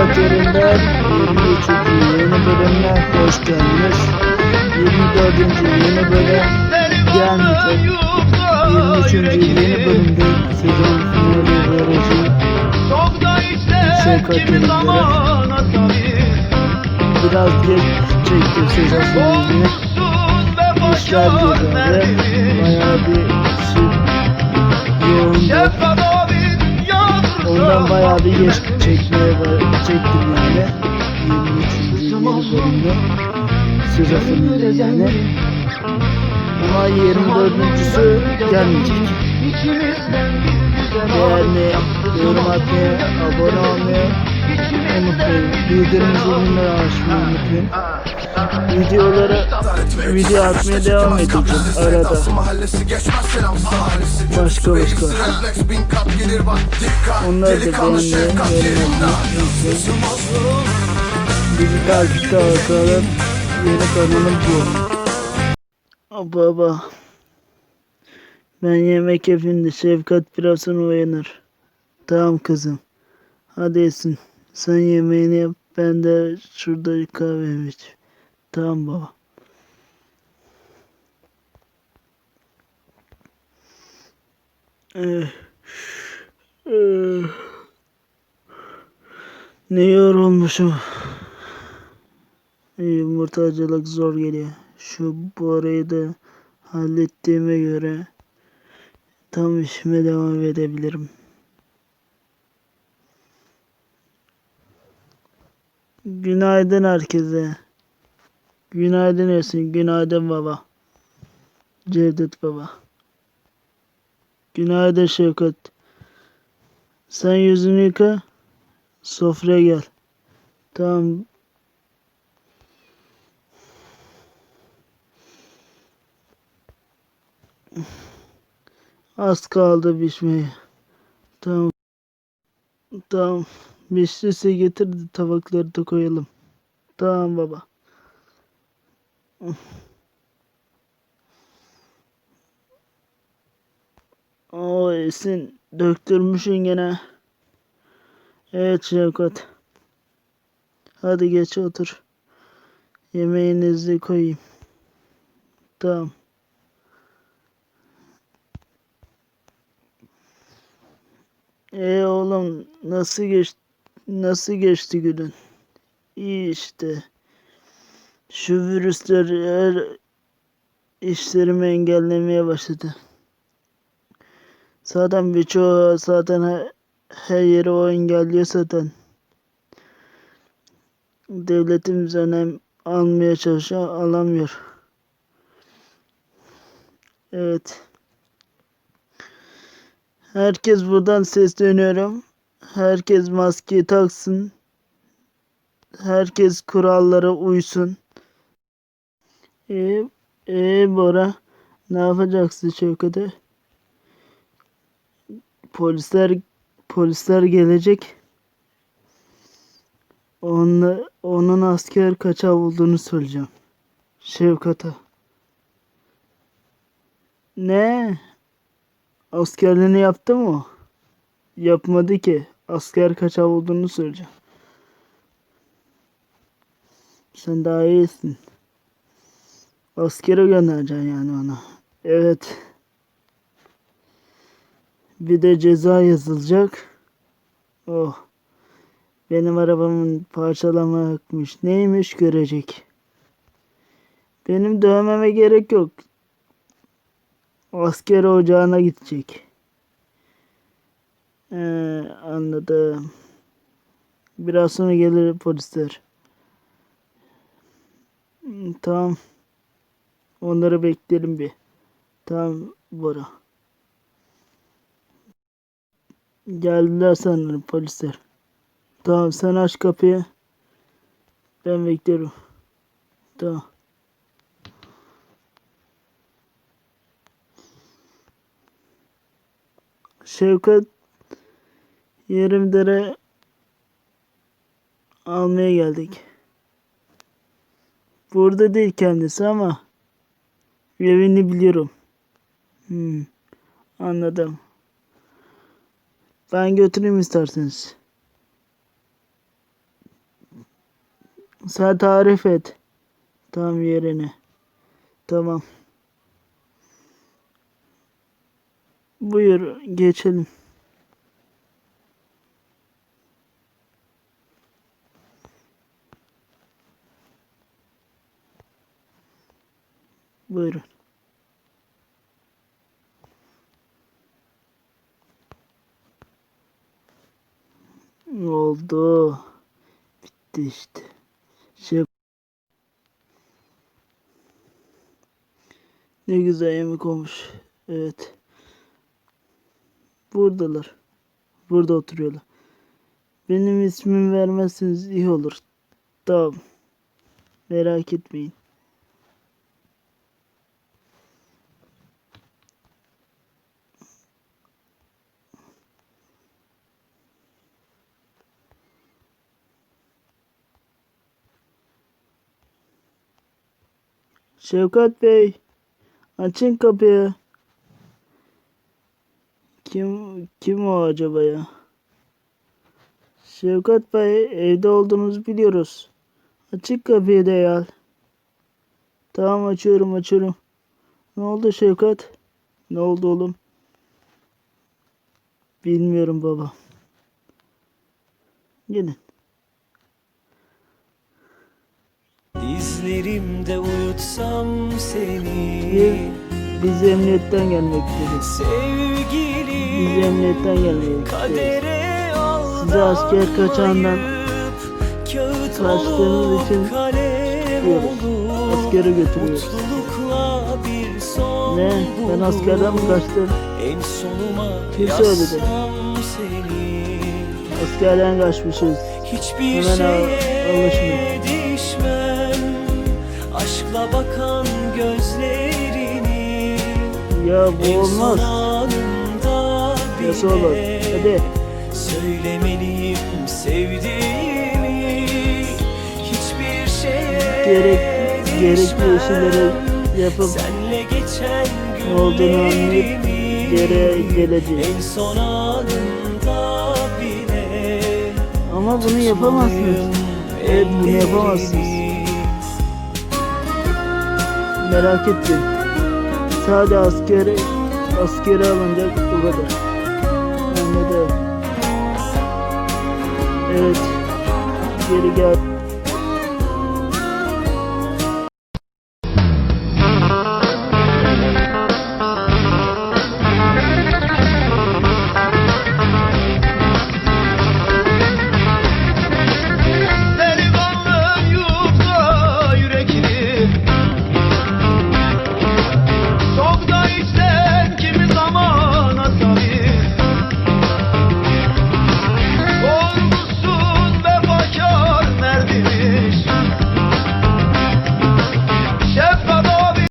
Şefkat Yerinden 23. yeni bölümüne hoş geldiniz. 24. yeni bölüm gelmeyecek. 23. yeni bölümde sezon finali verecek. Şefkat Yerinden biraz geç çektim sezon finalini. İşler güzeldi. Bayağı bir yoğundu. Ondan bayağı bir geç çekmeye çektim yani. 23. yeni bölümde. Finali yani. Ama 24.sü gelmeyecek. Beğenmeyi, yorum atmayı, abone olmayı unutmayın. Bildirim zilini açmayı unutmayın. Videoları video atmaya devam edeceğim arada. Başka başka. Onları da beğenmeyi, unutmayın. Bizi takipte bakalım. Yeni kanalım bu. Baba. Ben yemek yapayım Şefkat birazdan uyanır. Tamam kızım. Hadi yesin. Sen yemeğini yap. Ben de şurada kahvemi içeyim. Tamam baba. Eh, eh. Ne yorulmuşum. Yumurtacılık zor geliyor. Şu Bora'yı da hallettiğime göre tam işime devam edebilirim. Günaydın herkese. Günaydın Esin. Günaydın baba. Cevdet baba. Günaydın Şevkat. Sen yüzünü yıka. Sofraya gel. Tamam. Az kaldı pişmeye. Tamam. Tamam. Piştiyse getir de tabakları da koyalım. Tamam baba. Oo Esin döktürmüşsün gene. Evet Şevkat. Hadi geç otur. Yemeğinizi koyayım. Tamam. E oğlum nasıl geç nasıl geçti günün? İyi işte. Şu virüsler her işlerimi engellemeye başladı. Zaten birçoğu zaten her, her yeri o engelliyor zaten. Devletimiz önem almaya çalışıyor, alamıyor. Evet. Herkes buradan sesleniyorum. Herkes maske taksın. Herkes kurallara uysun. Ee, ee Bora, ne yapacaksın Şevkat'e? Polisler polisler gelecek. Onunla, onun asker kaçağı olduğunu söyleyeceğim. Şevkat'a. Ne? Askerliğini yaptı mı? Yapmadı ki. Asker kaçağı olduğunu söyleyeceğim. Sen daha iyisin. Askere göndereceksin yani ona. Evet. Bir de ceza yazılacak. Oh. Benim arabamın parçalamakmış. Neymiş görecek. Benim dövmeme gerek yok. Asker ocağına gidecek. Ee, anladım. Biraz sonra gelir polisler. Tamam. Onları bekleyelim bir. Tamam Bora. Geldiler sanırım polisler. Tamam sen aç kapıyı. Ben bekliyorum. Tamam. Şevkat Yerimdere almaya geldik. Burada değil kendisi ama evini biliyorum. Hmm, anladım. Ben götüreyim isterseniz. Sen tarif et. Tam yerini. Tamam. Buyur geçelim. Buyurun. Oldu. Bitti işte. Şey Ne güzel yemek olmuş. Evet. Buradalar. Burada oturuyorlar. Benim ismimi vermezseniz iyi olur. Tamam. Merak etmeyin. Şevkat Bey, açın kapıyı. Kim kim o acaba ya? Şevkat Bey, evde olduğunuzu biliyoruz. Açık kapıyı da ya. Tamam açıyorum açıyorum. Ne oldu Şevkat? Ne oldu oğlum? Bilmiyorum baba. Gelin. Dizlerimde uyutsam seni Biz, biz emniyetten gelmek istedik. Biz Sevgilim emniyetten gelmek kadere Size asker kaçağından kaçtığınız için kalem tutuyoruz. Askere götürüyoruz. Mutlulukla bir son Ne? Ben askerden mi kaçtım? En sonuma Kim söyledi? Askerden kaçmışız. Hiçbir Hemen şeye alışma. Gözlerini Ya bu olmaz. Nasıl olur? Hadi. Söylemeliyim sevdiğimi Hiçbir şeye Gerek, gerekli şeyleri yapıp Senle geçen ne olduğunu anlayıp geri geleceğiz. En son anında bile Ama bunu yapamazsınız. Evet bunu yapamazsınız. Merak etmeyin. Sadece askeri, askeri alınacak o kadar. Anladım. Evet. Geri gel.